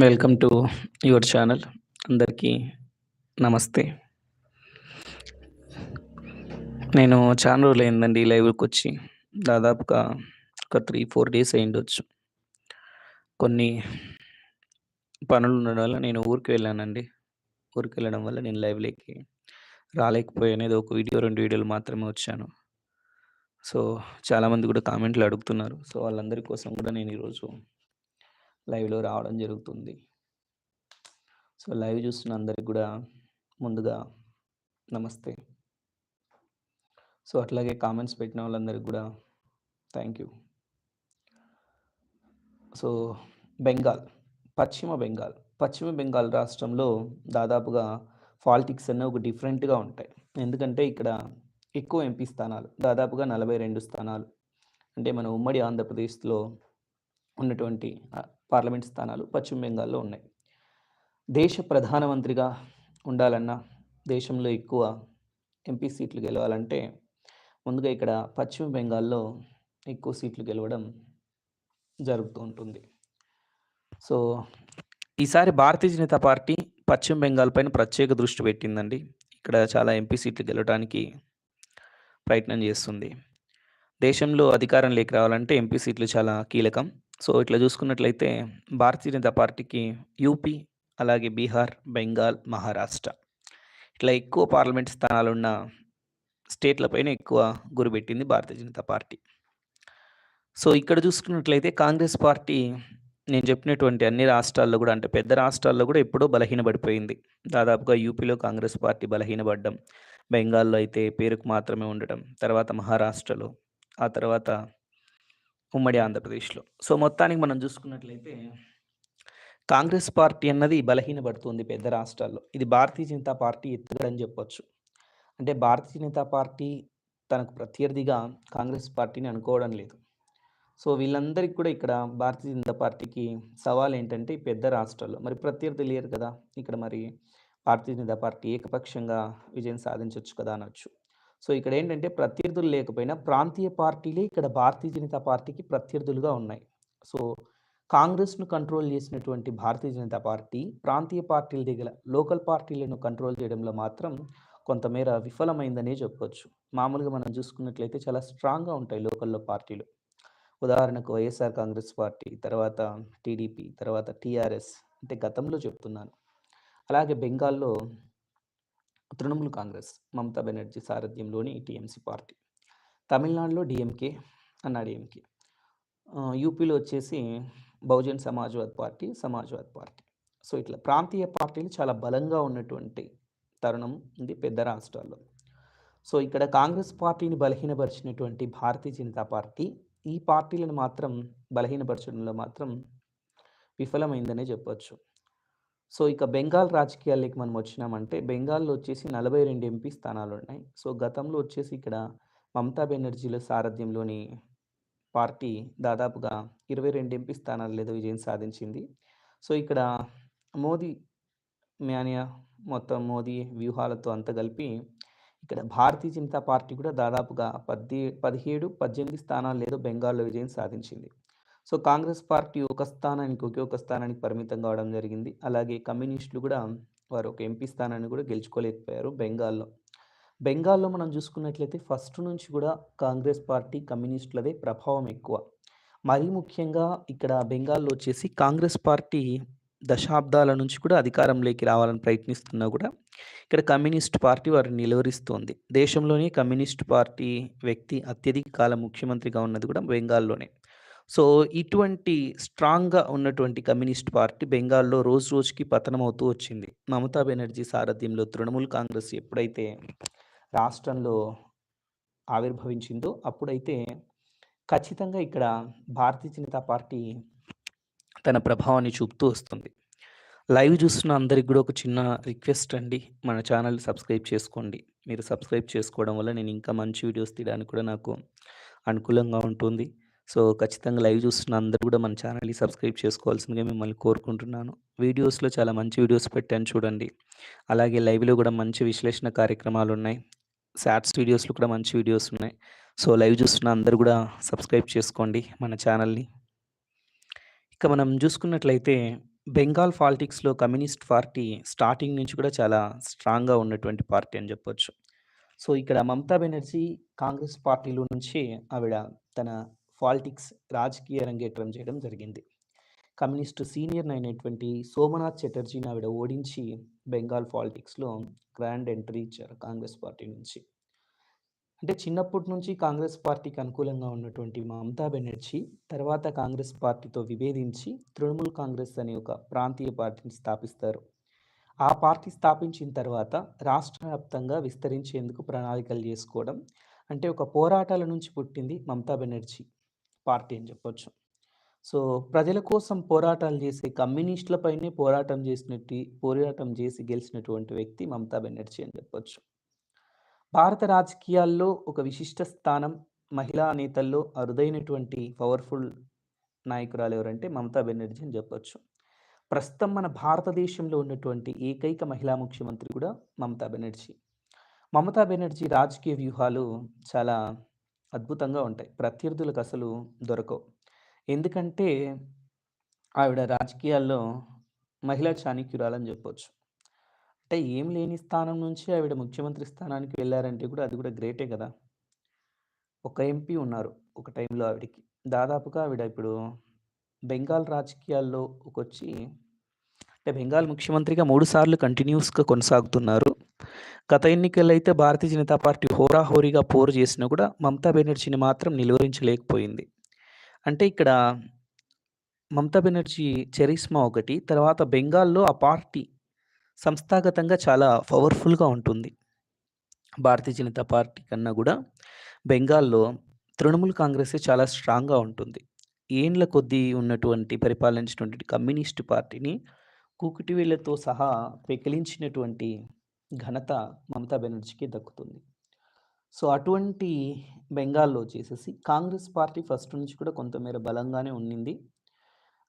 Welcome to your channel. అందరికీ నమస్తే. నేను చాలా రోజులు అయిందండి లైవ్కి వచ్చి. దాదాపుగా ఒక త్రీ ఫోర్ డేస్ అయిండొచ్చు కొన్ని పనులు ఉండడం వల్ల నేను ఊరికి వెళ్ళానండి. ఊరికి వెళ్ళడం వల్ల నేను లైవ్లోకి రాలేకపోయాను. ఏదో ఒక వీడియో రెండు వీడియోలు మాత్రమే వచ్చాను. సో చాలామంది కూడా కామెంట్లు అడుగుతున్నారు. సో వాళ్ళందరి కోసం కూడా నేను ఈరోజు లైవ్లో రావడం జరుగుతుంది. సో లైవ్ చూస్తున్న అందరికి కూడా ముందుగా నమస్తే. సో అట్లాగే కామెంట్స్ పెట్టిన వాళ్ళందరికీ కూడా థ్యాంక్ యూ. సో బెంగాల్ పశ్చిమ బెంగాల్ పశ్చిమ బెంగాల్ రాష్ట్రంలో దాదాపుగా పాలిటిక్స్ అన్నీ ఒక డిఫరెంట్గా ఉంటాయి. ఎందుకంటే ఇక్కడ ఎక్కువ ఎంపీ స్థానాలు దాదాపుగా నలభై రెండు స్థానాలు. అంటే మన ఉమ్మడి ఆంధ్రప్రదేశ్లో ఉన్నటువంటి పార్లమెంట్ స్థానాలు పశ్చిమ బెంగాల్లో ఉన్నాయి. దేశ ప్రధానమంత్రిగా ఉండాలన్నా దేశంలో ఎక్కువ ఎంపీ సీట్లు గెలవాలంటే ముందుగా ఇక్కడ పశ్చిమ బెంగాల్లో ఎక్కువ సీట్లు గెలవడం జరుగుతూ ఉంటుంది. సో ఈసారి భారతీయ జనతా పార్టీ పశ్చిమ బెంగాల్ పైన ప్రత్యేక దృష్టి పెట్టిందండి. ఇక్కడ చాలా ఎంపీ సీట్లు గెలవడానికి ప్రయత్నం చేస్తుంది. దేశంలో అధికారం లేక రావాలంటే ఎంపీ సీట్లు చాలా కీలకం. సో ఇట్లా చూసుకున్నట్లయితే భారతీయ జనతా పార్టీకి యూపీ అలాగే బీహార్ బెంగాల్ మహారాష్ట్ర ఇట్లా ఎక్కువ పార్లమెంట్ స్థానాలున్న స్టేట్లపైన ఎక్కువ గురిపెట్టింది భారతీయ జనతా పార్టీ. సో ఇక్కడ చూసుకున్నట్లయితే కాంగ్రెస్ పార్టీ నేను చెప్పినటువంటి అన్ని రాష్ట్రాల్లో కూడా అంటే పెద్ద రాష్ట్రాల్లో కూడా ఎప్పుడో బలహీనపడిపోయింది. దాదాపుగా యూపీలో కాంగ్రెస్ పార్టీ బలహీనపడ్డం బెంగాల్లో అయితే పేరుకు మాత్రమే ఉండటం తర్వాత మహారాష్ట్రలో ఆ తర్వాత ఉమ్మడి ఆంధ్రప్రదేశ్లో. సో మొత్తానికి మనం చూసుకున్నట్లయితే కాంగ్రెస్ పార్టీ అన్నది బలహీనపడుతుంది పెద్ద రాష్ట్రాల్లో. ఇది భారతీయ జనతా పార్టీ ఎత్తుగడని చెప్పొచ్చు. అంటే భారతీయ జనతా పార్టీ తనకు ప్రత్యర్థిగా కాంగ్రెస్ పార్టీని అనుకోవడం లేదు. సో వీళ్ళందరికీ కూడా ఇక్కడ భారతీయ జనతా పార్టీకి సవాల్ ఏంటంటే పెద్ద రాష్ట్రాల్లో. మరి ప్రత్యర్థి లేరు కదా ఇక్కడ మరి భారతీయ జనతా పార్టీ ఏకపక్షంగా విజయం సాధించవచ్చు కదా అనొచ్చు. సో ఇక్కడ ఏంటంటే ప్రత్యర్థులు లేకపోయినా ప్రాంతీయ పార్టీలే ఇక్కడ భారతీయ జనతా పార్టీకి ప్రత్యర్థులుగా ఉన్నాయి. సో కాంగ్రెస్ను కంట్రోల్ చేసినటువంటి భారతీయ జనతా పార్టీ ప్రాంతీయ పార్టీల దగ్గర లోకల్ పార్టీలను కంట్రోల్ చేయడంలో మాత్రం కొంతమేర విఫలమైందనే చెప్పవచ్చు మామూలుగా మనం చూసుకున్నట్లయితే చాలా స్ట్రాంగ్గా ఉంటాయి లోకల్లో పార్టీలు. ఉదాహరణకు వైఎస్ఆర్ కాంగ్రెస్ పార్టీ తర్వాత టీడీపీ తర్వాత టీఆర్ఎస్ అంటే గతంలో చెప్తున్నాను. అలాగే బెంగాల్లో తృణమూల్ కాంగ్రెస్ మమతా బెనర్జీ సారథ్యంలోని టీఎంసీ పార్టీ తమిళనాడులో డిఎంకే అన్నా డిఎంకే. యూపీలో వచ్చేసి Bahujan Samajwad party Samajwad party. So ఇట్లా ప్రాంతీయ పార్టీలు చాలా బలంగా ఉన్నటువంటి తరుణం ఉంది పెద్ద రాష్ట్రాల్లో. సో ఇక్కడ కాంగ్రెస్ పార్టీని బలహీనపరిచినటువంటి భారతీయ జనతా పార్టీ ఈ పార్టీలను మాత్రం బలహీనపరచడంలో మాత్రం విఫలమైందనే చెప్పొచ్చు. సో ఇక బెంగాల్ రాజకీయాల్లోకి మనం వచ్చినామంటే బెంగాల్లో వచ్చేసి నలభై రెండు ఎంపీ స్థానాలు ఉన్నాయి. సో గతంలో వచ్చేసి ఇక్కడ మమతా బెనర్జీల సారథ్యంలోని పార్టీ దాదాపుగా ఇరవై రెండు ఎంపీ స్థానాలు లేదా విజయం సాధించింది. సో ఇక్కడ మోదీ మ్యానియా మొత్తం మోదీ వ్యూహాలతో అంత కలిపి ఇక్కడ భారతీయ జనతా పార్టీ కూడా దాదాపుగా పద్ది పదిహేడు పద్దెనిమిది స్థానాలు లేదో బెంగాల్లో విజయం సాధించింది. సో కాంగ్రెస్ పార్టీ ఒక స్థానానికి ఒకే ఒక స్థానానికి పరిమితం కావడం జరిగింది. అలాగే కమ్యూనిస్టులు కూడా వారు ఒక ఎంపీ స్థానాన్ని కూడా గెలుచుకోలేకపోయారు బెంగాల్లో. బెంగాల్లో మనం చూసుకున్నట్లయితే ఫస్ట్ నుంచి కూడా కాంగ్రెస్ పార్టీ కమ్యూనిస్టులదే ప్రభావం ఎక్కువ. మరీ ముఖ్యంగా ఇక్కడ బెంగాల్లో వచ్చేసి కాంగ్రెస్ పార్టీ దశాబ్దాల నుంచి కూడా అధికారంలోకి రావాలని ప్రయత్నిస్తున్నా కూడా ఇక్కడ కమ్యూనిస్ట్ పార్టీ వారిని నిలువరిస్తోంది. దేశంలోనే కమ్యూనిస్ట్ పార్టీ వ్యక్తి అత్యధిక కాలం ముఖ్యమంత్రిగా ఉన్నది కూడా బెంగాల్లోనే. సో ఇటువంటి స్ట్రాంగ్‌గా ఉన్నటువంటి కమ్యూనిస్ట్ పార్టీ బెంగాల్‌లో రోజు రోజుకి పతనమవుతూ వచ్చింది. మమతా బెనర్జీ సారథ్యంలో తృణమూల్ కాంగ్రెస్ ఎప్పుడైతే రాష్ట్రంలో ఆవిర్భవించిందో అప్పుడైతే ఖచ్చితంగా ఇక్కడ భారతీయ జనతా పార్టీ తన ప్రభావాన్ని చూపుతూ వస్తుంది. లైవ్ చూస్తున్న అందరికి కూడా ఒక చిన్న రిక్వెస్ట్ అండి. మన ఛానల్ సబ్స్క్రైబ్ చేసుకోండి. మీరు సబ్స్క్రైబ్ చేసుకోవడం వల్ల నేను ఇంకా మంచి వీడియోస్ తీయడానికి కూడా నాకు అనుకూలంగా ఉంటుంది. సో ఖచ్చితంగా లైవ్ చూస్తున్న అందరూ కూడా మన ఛానల్ని సబ్స్క్రైబ్ చేసుకోవాల్సిందిగా మిమ్మల్ని కోరుకుంటున్నాను. వీడియోస్లో చాలా మంచి వీడియోస్ పెట్టాను చూడండి. అలాగే లైవ్లో కూడా మంచి విశ్లేషణ కార్యక్రమాలు ఉన్నాయి. శాట్స్ వీడియోస్లో కూడా మంచి వీడియోస్ ఉన్నాయి. సో లైవ్ చూస్తున్న అందరూ కూడా సబ్స్క్రైబ్ చేసుకోండి మన ఛానల్ని. ఇక మనం చూసుకున్నట్లయితే బెంగాల్ పాలిటిక్స్‌లో కమ్యూనిస్ట్ పార్టీ స్టార్టింగ్ నుంచి కూడా చాలా స్ట్రాంగ్‌గా ఉన్నటువంటి పార్టీ అని చెప్పొచ్చు. సో, ఇక్కడ మమతా బెనర్జీ కాంగ్రెస్ పార్టీలో నుంచి ఆవిడ తన పాలిటిక్స్ రాజకీయ రంగేట్రం చేయడం జరిగింది. కమ్యూనిస్టు సీనియర్ అయినటువంటి సోమనాథ్ చటర్జీని ఆవిడ ఓడించి బెంగాల్ పాలిటిక్స్‌లో గ్రాండ్ ఎంట్రీ ఇచ్చారు కాంగ్రెస్ పార్టీ నుంచి. అంటే చిన్నప్పటి నుంచి కాంగ్రెస్ పార్టీకి అనుకూలంగా ఉన్నటువంటి మమతా బెనర్జీ తర్వాత కాంగ్రెస్ పార్టీతో విభేదించి తృణమూల్ కాంగ్రెస్ అనే ఒక ప్రాంతీయ పార్టీని స్థాపిస్తారు. ఆ పార్టీ స్థాపించిన తర్వాత రాష్ట్ర వ్యాప్తంగా విస్తరించేందుకు ప్రణాళికలు చేసుకోవడం అంటే ఒక పోరాటాల నుంచి పుట్టింది మమతా బెనర్జీ పార్టీ అని చెప్పొచ్చు. సో, ప్రజల కోసం పోరాటాలు చేసే కమ్యూనిస్టులపైనే పోరాటం చేసినట్టు పోరాటం చేసి గెలిచినటువంటి వ్యక్తి మమతా బెనర్జీ అని చెప్పొచ్చు. భారత రాజకీయాల్లో ఒక విశిష్ట స్థానం మహిళా నేతల్లో అరుదైనటువంటి పవర్ఫుల్ నాయకురాలు ఎవరంటే మమతా బెనర్జీ అని చెప్పొచ్చు. ప్రస్తుతం మన భారతదేశంలో ఉన్నటువంటి ఏకైక మహిళా ముఖ్యమంత్రి కూడా మమతా బెనర్జీ. మమతా బెనర్జీ రాజకీయ వ్యూహాలు చాలా అద్భుతంగా ఉంటాయి. ప్రత్యర్థులకు అసలు దొరకవు. ఎందుకంటే ఆవిడ రాజకీయాల్లో మహిళా చాణక్యురాలని చెప్పొచ్చు. అంటే ఏం లేని స్థానం నుంచి ఆవిడ ముఖ్యమంత్రి స్థానానికి వెళ్ళారంటే కూడా అది కూడా గ్రేటే కదా! ఒక ఎంపీ ఉన్నారు ఒక టైంలో ఆవిడకి. దాదాపుగా ఆవిడ ఇప్పుడు బెంగాల్ రాజకీయాల్లో వచ్చి అంటే బెంగాల్ ముఖ్యమంత్రిగా మూడు సార్లు కంటిన్యూస్గా కొనసాగుతున్నారు. గత ఎన్నికల్లో అయితే భారతీయ జనతా పార్టీ హోరాహోరీగా పోరు చేసినా కూడా మమతా బెనర్జీని మాత్రం నిలువరించలేకపోయింది. అంటే ఇక్కడ మమతా బెనర్జీ చరిష్మా ఒకటి. తర్వాత బెంగాల్‌లో ఆ పార్టీ సంస్థాగతంగా చాలా పవర్‌ఫుల్‌గా ఉంటుంది. భారతీయ జనతా పార్టీ కన్నా కూడా బెంగాల్‌లో తృణమూల్ కాంగ్రెసే చాలా స్ట్రాంగ్‌గా ఉంటుంది. ఏండ్ల కొద్దీ ఉన్నటువంటి పరిపాలించినటువంటి కమ్యూనిస్ట్ పార్టీని కూకటి సహా పెకిలించినటువంటి ఘనత మమతా బెనర్జీకి దక్కుతుంది. సో, అటువంటి బెంగాల్‌లో వచ్చేసేసి కాంగ్రెస్ పార్టీ ఫస్ట్ నుంచి కూడా కొంతమేర బలంగానే ఉండింది.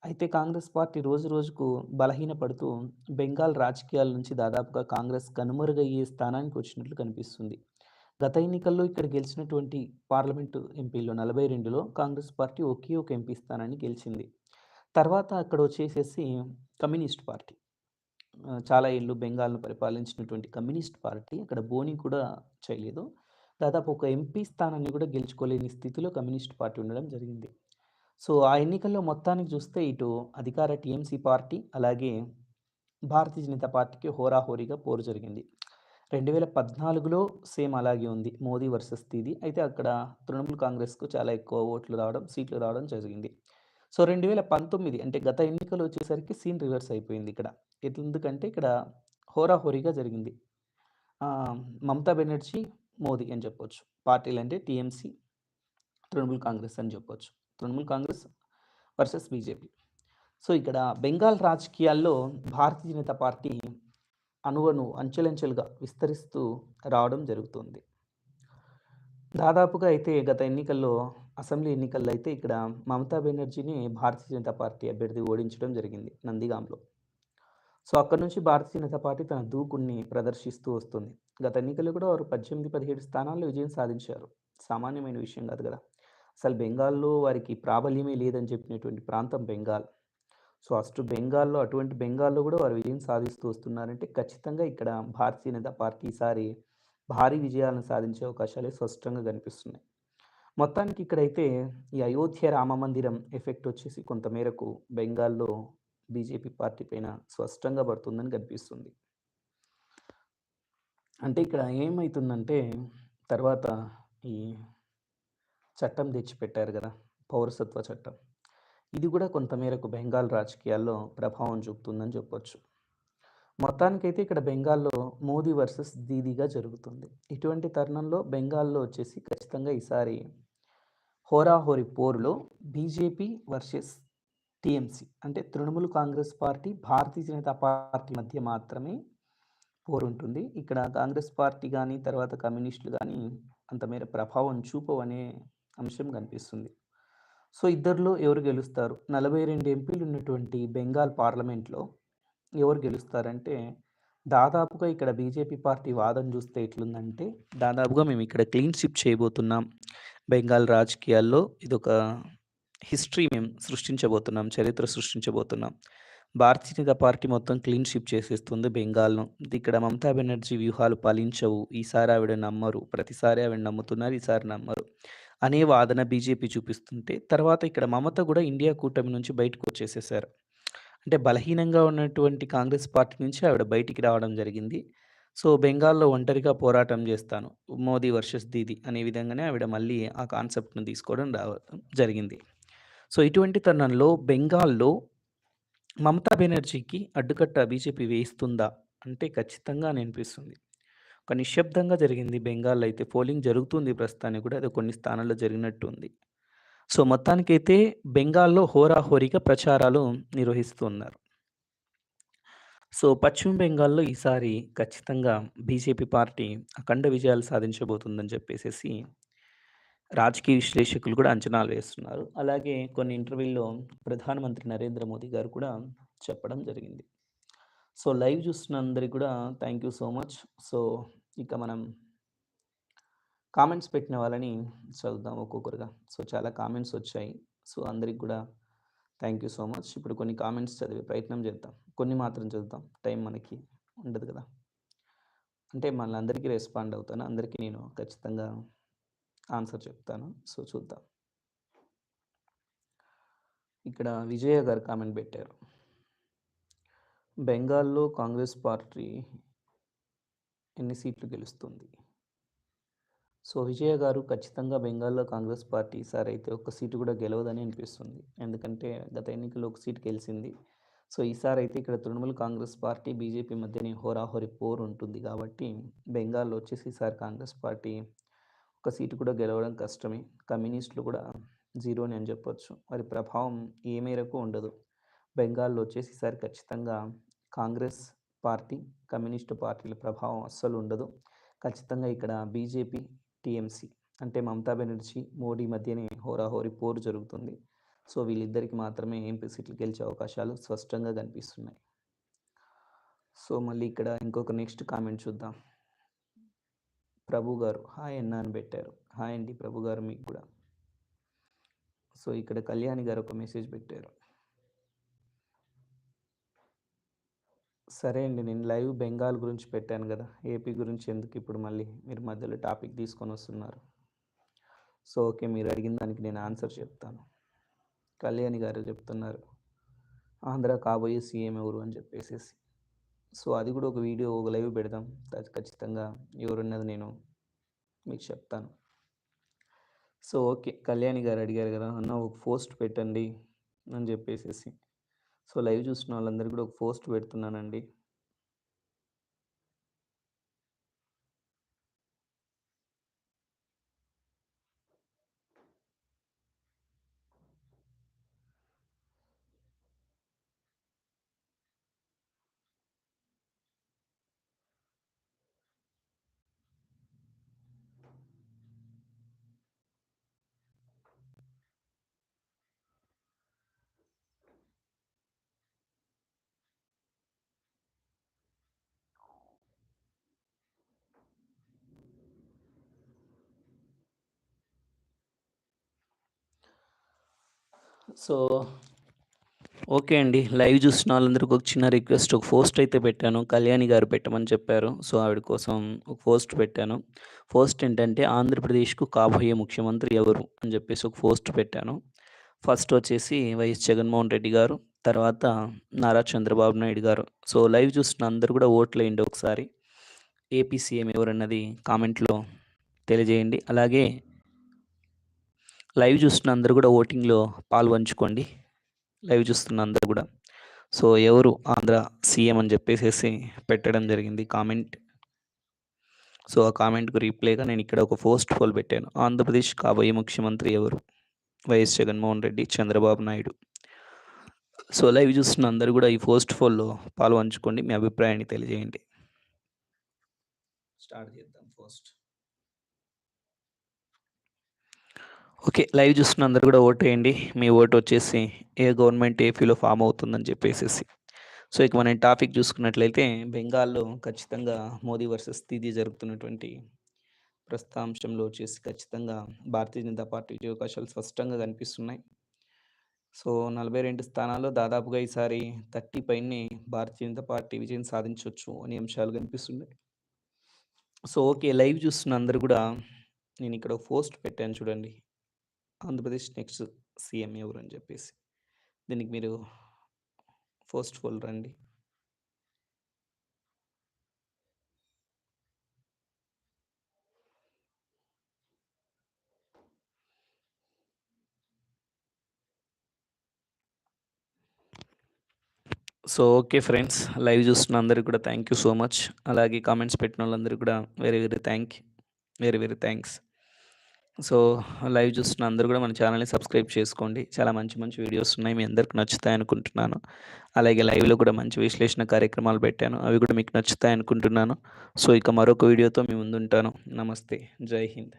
అయితే కాంగ్రెస్ పార్టీ రోజు రోజుకు బలహీనపడుతూ బెంగాల్ రాజకీయాల నుంచి దాదాపుగా కాంగ్రెస్ కనుమరుగయ్యే స్థానానికి వచ్చినట్లు కనిపిస్తుంది. గత ఎన్నికల్లో ఇక్కడ గెలిచినటువంటి పార్లమెంటు ఎంపీల్లో 42లో కాంగ్రెస్ పార్టీ ఒకే ఒక ఎంపీ స్థానాన్ని గెలిచింది. తర్వాత అక్కడ వచ్చేసేసి కమ్యూనిస్ట్ పార్టీ. చాలా ఏళ్ళు బెంగాల్‌ను పరిపాలించినటువంటి కమ్యూనిస్ట్ పార్టీ అక్కడ బోని కూడా చేయలేదు. దాదాపు ఒక ఎంపీ స్థానాన్ని కూడా గెలుచుకోలేని స్థితిలో కమ్యూనిస్ట్ పార్టీ ఉండడం జరిగింది. సో, ఆ ఎన్నికల్లో మొత్తానికి చూస్తే ఇటు అధికార టీఎంసీ పార్టీ అలాగే భారతీయ జనతా పార్టీకి హోరాహోరీగా పోరు జరిగింది. 2014లో సేమ్ అలాగే ఉంది. మోదీ వర్సెస్ తీది అయితే అక్కడ తృణమూల్ కాంగ్రెస్‌కు చాలా ఎక్కువ ఓట్లు రావడం, సీట్లు రావడం జరిగింది. సో, 2019 అంటే గత ఎన్నికలు వచ్చేసరికి సీన్ రివర్స్ అయిపోయింది ఇక్కడ. ఎందుకంటే ఇక్కడ హోరాహోరీగా జరిగింది. మమతా బెనర్జీ, మోదీ అని చెప్పొచ్చు. పార్టీలంటే టీఎంసీ, తృణమూల్ కాంగ్రెస్ అని చెప్పొచ్చు. Trinamool Congress versus BJP. So, ఇక్కడ బెంగాల్ రాజకీయాల్లో భారతీయ జనతా పార్టీ అనువను అంచెలంచెలుగా విస్తరిస్తూ రావడం జరుగుతుంది. దాదాపుగా అయితే గత ఎన్నికల్లో అసెంబ్లీ ఎన్నికల్లో అయితే ఇక్కడ మమతా బెనర్జీని భారతీయ జనతా పార్టీ అభ్యర్థి ఓడించడం జరిగింది నందిగాంలో. సో, అక్కడి నుంచి భారతీయ జనతా పార్టీ తన దూకుడుని ప్రదర్శిస్తూ వస్తుంది. గత ఎన్నికల్లో కూడా వారు 18, 17 స్థానాల్లో విజయం సాధించారు. సామాన్యమైన విషయం కాదు కదా! అసలు బెంగాల్‌లో వారికి ప్రాబల్యమే లేదని చెప్పినటువంటి ప్రాంతం బెంగాల్. సో, అస్ట్ బెంగాల్‌లో అటువంటి బెంగాల్‌లో కూడా వారు విజయం సాధిస్తూ వస్తున్నారంటే ఖచ్చితంగా ఇక్కడ భారతీయ జనతా పార్టీ ఈసారి భారీ విజయాలను సాధించే అవకాశాలే స్పష్టంగా కనిపిస్తున్నాయి. మొత్తానికి ఇక్కడైతే ఈ అయోధ్య రామ మందిరం ఎఫెక్ట్ వచ్చేసి కొంతమేరకు బెంగాల్‌లో బీజేపీ పార్టీ పైన స్పష్టంగా పడుతుందని కనిపిస్తుంది. అంటే ఇక్కడ ఏమవుతుందంటే తర్వాత ఈ చట్టం తెచ్చిపెట్టారు కదా! పౌరసత్వ చట్టం. ఇది కూడా కొంతమేరకు బెంగాల్ రాజకీయాల్లో ప్రభావం చూపుతుందని చెప్పొచ్చు. మొత్తానికైతే ఇక్కడ బెంగాల్‌లో మోదీ వర్సెస్ దీదీగా జరుగుతుంది. ఇటువంటి తరుణంలో బెంగాల్‌లో వచ్చేసి ఖచ్చితంగా ఈసారి హోరాహోరి పోరులో బీజేపీ వర్సెస్ టీఎంసీ అంటే తృణమూల్ కాంగ్రెస్ పార్టీ, భారతీయ జనతా పార్టీ మధ్య మాత్రమే పోరు ఉంటుంది ఇక్కడ కాంగ్రెస్ పార్టీ కానీ తర్వాత కమ్యూనిస్టులు కానీ అంత మేర ప్రభావం చూపవనే అంశం కనిపిస్తుంది. సో, ఇద్దరిలో ఎవరు గెలుస్తారు? 42 ఎంపీలు ఉన్నటువంటి బెంగాల్ పార్లమెంట్‌లో ఎవరు గెలుస్తారంటే దాదాపుగా ఇక్కడ బీజేపీ పార్టీ వాదన చూస్తే ఎట్లుందంటే దాదాపుగా మేము ఇక్కడ క్లీన్ షిప్ చేయబోతున్నాం. బెంగాల్ రాజకీయాల్లో ఇదొక హిస్టరీ మేము సృష్టించబోతున్నాం. చరిత్ర సృష్టించబోతున్నాం. భారతీయ జనతా పార్టీ మొత్తం క్లీన్ షిప్ చేసేస్తుంది బెంగాల్‌ను. ఇక్కడ మమతా బెనర్జీ వ్యూహాలు ఫలించవు. ఈసారి ఆవిడ నమ్మరు. ప్రతిసారి ఆవిడ నమ్ముతున్నారు. ఈసారి నమ్మరు. అనే వాదన బీజేపీ చూపిస్తుంటే, తర్వాత ఇక్కడ మమత కూడా ఇండియా కూటమి నుంచి బయటకొచ్చేసేసారు. అంటే బలహీనంగా ఉన్నటువంటి కాంగ్రెస్ పార్టీ నుంచి ఆవిడ బయటికి రావడం జరిగింది. సో, బెంగాల్‌లో ఒంటరిగా పోరాటం చేస్తాను. మోదీ వర్సెస్ దీదీ అనే విధంగానే ఆవిడ మళ్ళీ ఆ కాన్సెప్ట్‌ని తీసుకోవడం రావడం జరిగింది. సో, ఇటువంటి తరుణంలో బెంగాల్‌లో మమతా బెనర్జీకి అడ్డుకట్ట బీజేపీ వేయిస్తుందా? అంటే ఖచ్చితంగా అని అనిపిస్తుంది. ఒక నిశ్శబ్దంగా జరిగింది బెంగాల్‌లో అయితే పోలింగ్ జరుగుతుంది ప్రస్తుతానికి కూడా. అది కొన్ని స్థానాల్లో జరిగినట్టు ఉంది. సో, మొత్తానికైతే బెంగాల్‌లో హోరాహోరీగా ప్రచారాలు నిర్వహిస్తూ ఉన్నారు. సో, పశ్చిమ బెంగాల్‌లో ఈసారి ఖచ్చితంగా బీజేపీ పార్టీ అఖండ విజయాలు సాధించబోతుందని చెప్పేసేసి రాజకీయ విశ్లేషకులు కూడా అంచనాలు వేస్తున్నారు. అలాగే కొన్ని ఇంటర్వ్యూల్లో ప్రధానమంత్రి నరేంద్ర మోదీ గారు కూడా చెప్పడం జరిగింది. సో, లైవ్ చూస్తున్న అందరికి కూడా thank you so much. So, ఇక మనం కామెంట్స్ పెట్టిన వాళ్ళని చదువుదాం ఒక్కొక్కరుగా. సో, చాలా కామెంట్స్ వచ్చాయి. సో, అందరికి కూడా థ్యాంక్ యూ సో మచ్. ఇప్పుడు కొన్ని కామెంట్స్ చదివే ప్రయత్నం చేద్దాం. కొన్ని మాత్రం చదువుతాం. టైం మనకి ఉండదు కదా! అంటే మళ్ళందరికీ రెస్పాండ్ అవుతాను. అందరికీ నేను ఖచ్చితంగా ఆన్సర్ చెప్తాను. సో, చూద్దాం. ఇక్కడ విజయ గారు కామెంట్ పెట్టారు. బెంగాల్‌లో కాంగ్రెస్ పార్టీ ఎన్ని సీట్లు గెలుస్తుంది? సో, విజయ గారు ఖచ్చితంగా బెంగాల్‌లో కాంగ్రెస్ పార్టీ ఈసారైతే ఒక్క సీటు కూడా గెలవదని అనిపిస్తుంది. ఎందుకంటే గత ఎన్నికల్లో ఒక సీటు గెలిసింది. సో, ఈసారైతే ఇక్కడ తృణమూల్ కాంగ్రెస్ పార్టీ, బీజేపీ మధ్యనే హోరాహోరి పోరు ఉంటుంది కాబట్టి బెంగాల్‌లో వచ్చేసి ఈసారి కాంగ్రెస్ పార్టీ ఒక సీటు కూడా గెలవడం కష్టమే. కమ్యూనిస్టులు కూడా జీరోని అని చెప్పొచ్చు. వారి ప్రభావం ఏ మేరకు ఉండదు. బెంగాల్‌లో వచ్చేసి ఈసారి ఖచ్చితంగా కాంగ్రెస్ పార్టీ, కమ్యూనిస్టు పార్టీల ప్రభావం అస్సలు ఉండదు. ఖచ్చితంగా ఇక్కడ బీజేపీ, టీఎంసీ అంటే మమతా బెనర్జీ, మోడీ మధ్యనే హోరాహోరీ పోరు జరుగుతుంది. సో, వీళ్ళిద్దరికి మాత్రమే ఎంపీ సీట్లు గెలిచే అవకాశాలు స్పష్టంగా కనిపిస్తున్నాయి. సో, మళ్ళీ ఇక్కడ ఇంకొక నెక్స్ట్ కామెంట్ చూద్దాం. ప్రభు గారు హాయ్ అన్న అని పెట్టారు. హాయ్ అండి ప్రభు గారు మీకు కూడా. సో, ఇక్కడ కళ్యాణి గారు ఒక మెసేజ్ పెట్టారు. సరే అండి. నేను లైవ్ బెంగాల్ గురించి పెట్టాను కదా ఏపీ గురించి ఎందుకు ఇప్పుడు మళ్ళీ మీరు మధ్యలో టాపిక్ తీసుకొని వస్తున్నారు సో, ఓకే. మీరు అడిగిన దానికి నేను ఆన్సర్ చెప్తాను. కళ్యాణి గారు చెప్తున్నారు. ఆంధ్ర కాబోయే సీఎం ఎవరు అని చెప్పేసేసి. సో, అది కూడా ఒక వీడియో ఒక లైవ్ పెడదాం. ఖచ్చితంగా ఎవరున్నది నేను మీకు చెప్తాను. So, okay. కళ్యాణి గారు అడిగారు కదా అన్న ఒక పోస్ట్ పెట్టండి అని చెప్పేసేసి. సో, లైవ్ చూస్తున్న వాళ్ళందరికీ కూడా ఒక పోస్ట్ పెడుతున్నానండి. సో, ఓకే అండి. లైవ్ చూసిన వాళ్ళందరికీ ఒక చిన్న రిక్వెస్ట్ ఒక పోస్ట్ అయితే పెట్టాను. కళ్యాణి గారు పెట్టమని చెప్పారు. సో, ఆవిడ కోసం ఒక పోస్ట్ పెట్టాను. పోస్ట్ ఏంటంటే ఆంధ్రప్రదేశ్‌కు కాబోయే ముఖ్యమంత్రి ఎవరు అని చెప్పేసి ఒక పోస్ట్ పెట్టాను. ఫస్ట్ వచ్చేసి వైఎస్ జగన్మోహన్ రెడ్డి గారు. తర్వాత నారా చంద్రబాబు నాయుడు గారు. సో, లైవ్ చూసిన అందరూ కూడా ఓట్లేయండి ఒకసారి. ఏపీ సీఎం ఎవరన్నది కామెంట్‌లో తెలియజేయండి. అలాగే లైవ్ చూస్తున్న అందరూ కూడా ఓటింగ్‌లో పాల్పంచుకోండి లైవ్ చూస్తున్న అందరూ కూడా. సో, ఎవరు ఆంధ్ర సీఎం అని చెప్పేసేసి పెట్టడం జరిగింది కామెంట్. సో, ఆ కామెంట్‌కు రీప్లైగా నేను ఇక్కడ ఒక పోస్ట్ పోల్ పెట్టాను. ఆంధ్రప్రదేశ్ కాబోయే ముఖ్యమంత్రి ఎవరు? Y S Jaganmohan Reddy, Chandrababu Naidu. So, live చూస్తున్న అందరూ కూడా ఈ పోస్ట్ పోల్‌లో పాల్పంచుకోండి మీ అభిప్రాయాన్ని తెలియజేయండి. స్టార్ట్ చేద్దాం ఫస్ట్ ఓకే. లైవ్ చూస్తున్న అందరు కూడా ఓటేయండి. మీ ఓటు వచ్చేసి ఏ గవర్నమెంట్ ఏ ఫ్యూలో ఫామ్ అవుతుందని చెప్పేసేసి. సో, ఇక మనం టాపిక్ చూసుకున్నట్లయితే బెంగాల్‌లో ఖచ్చితంగా మోదీ వర్సెస్ తీది జరుగుతున్నటువంటి ప్రస్తాంశంలో వచ్చేసి ఖచ్చితంగా భారతీయ జనతా పార్టీ విజయ అవకాశాలు స్పష్టంగా కనిపిస్తున్నాయి. సో 42 స్థానాల్లో దాదాపుగా ఈసారి 30 పైనే భారతీయ జనతా పార్టీ విజయం సాధించవచ్చు అనే అంశాలు కనిపిస్తున్నాయి. So, okay. లైవ్ చూస్తున్న అందరు కూడా నేను ఒక పోస్ట్ పెట్టాను చూడండి. ఆంధ్రప్రదేశ్ నెక్స్ట్ సీఎం ఎవరు అని చెప్పేసి దీనికి మీరు పోస్ట్ ఫోల్డర్ రండి. So, okay friends. లైవ్ చూస్తున్న అందరికీ కూడా థ్యాంక్ యూ సో మచ్. అలాగే కామెంట్స్ పెట్టిన వాళ్ళందరికీ కూడా very very thank very very thanks. So, live చూస్తున్న అందరూ కూడా మన ఛానల్‌ని సబ్స్క్రైబ్ చేసుకోండి. చాలా మంచి మంచి వీడియోస్ ఉన్నాయి. మీ అందరికి నచ్చుతాయనుకుంటున్నాను. అలాగే లైవ్‌లో కూడా మంచి విశ్లేషణ కార్యక్రమాలు పెట్టాను. అవి కూడా మీకు నచ్చుతాయి అనుకుంటున్నాను సో, ఇక మరొక వీడియోతో మీ ముందుంటాను. నమస్తే. జై హింద్.